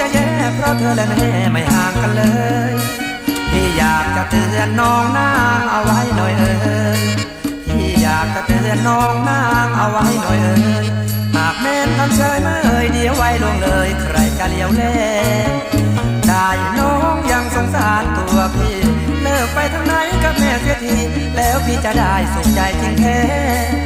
จะแย่เพราะเธอและแม่ไม่ห่างกันเลยพี่อยากจะเตือนน้องนางเอาไว้หน่อยเอ่ยพี่อยากจะเตือนน้องนางเอาไว้หน่อยเอ่ยหากแม่นทำเฉยเมื่อยเดียวไว้ลงเลย ใครจะเลี้ยวแลได้น้องยังสงสารตัวพี่เลิกไปทางไหนกับแม่เสียทีแล้วพี่จะได้สุขใจจริงแท้